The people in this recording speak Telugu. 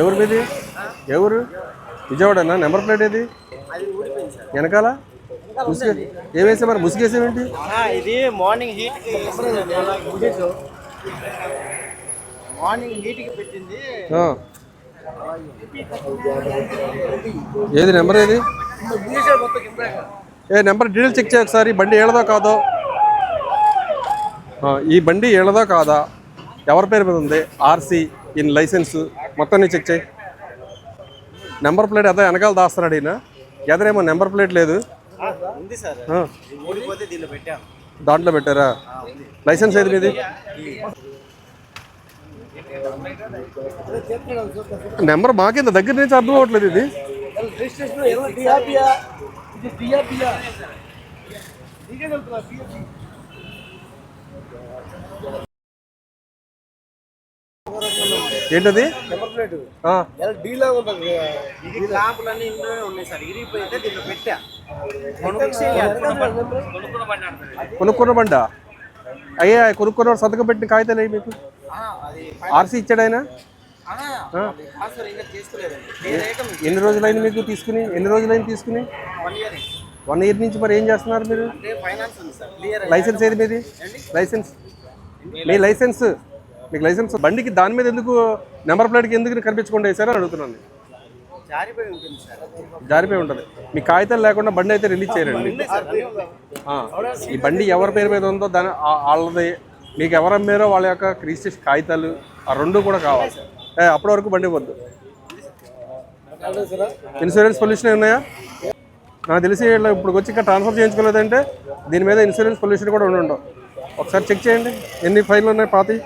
ఎవరు మీది? ఎవరు? విజయవాడనా? నెంబర్ ప్లేట్ ఏది? వెనకాల? ముసుగు ఏం వేసా మరి? ముసుగేసేమేంటి ఇది మార్నింగ్ హీట్కి మార్నింగ్ హీట్కి పెట్టింది. ఏది నెంబర్ ఏది? ఏ నెంబర్ డీటెయిల్ చెక్ చేయ ఒకసారి. బండి ఏళ్ళదో కాదో? ఈ బండి ఏళ్ళదో కాదా? ఎవరి పేరు మీద ఉంది? RC in licence. మొత్తం చెక్ చేయి. నెంబర్ ప్లేట్ అదే వెనకాల దాస్తున్నాడు ఈయన. ఎదరేమో నెంబర్ ప్లేట్ లేదు. దాంట్లో పెట్టారా? లైసెన్స్ ఏది మీది? నెంబర్ మాకింత దగ్గర నుంచి అర్థం అవ్వట్లేదు ఇది ఏంటది ఆ, ఇది లాంపులన్నీ ఇందులోనే ఉన్నాయి సార్ ఇరిగిపోయితే దీనిలో పెట్టా కొనుక్కొచ్చి కొనుక్కున్న బండి- అయ్యా కొనుక్కున్న సంతకం పెట్టిన కాగితాలు అయ్యి మీకు? ఆర్సీ ఇచ్చాడు ఆయన? ఎన్ని రోజులైంది మీకు తీసుకుని? ఎన్ని రోజులైంది తీసుకుని? వన్ ఇయర్ నుంచి మరి ఏం చేస్తున్నారు మీరు? లైసెన్స్ ఏది మీది? లైసెన్స్ మీ లైసెన్స్ మీకు లైసెన్స్ బండికి దాని మీద ఎందుకు నెంబర్ ప్లేట్కి ఎందుకు కనిపించకుండా వేసారో అడుగుతున్నాను. జారిపోయి ఉంటుంది సార్. జారిపోయి ఉంటుంది. మీ కాగితాలు లేకుండా బండి అయితే రిలీజ్ చేయరండి. ఈ బండి ఎవరి పేరు మీద ఉందో దాని వాళ్ళది. మీకు ఎవరు అమ్మారో వాళ్ళ యొక్క రిజిస్ట్రేషన్ కాగితాలు ఆ రెండు కూడా కావాలి. అప్పటి వరకు బండి వద్దు ఇన్సూరెన్స్ పొల్యూషన్ ఉన్నాయా? నాకు తెలిసి ఇప్పుడు వచ్చి ఇక్కడ ట్రాన్స్ఫర్ చేయించుకోలేదంటే దీని మీద ఇన్సూరెన్స్ పొల్యూషన్ కూడా ఉండి ఉండవు ఒకసారి చెక్ చేయండి. ఎన్ని ఫైళ్ళు ఉన్నాయి పాతి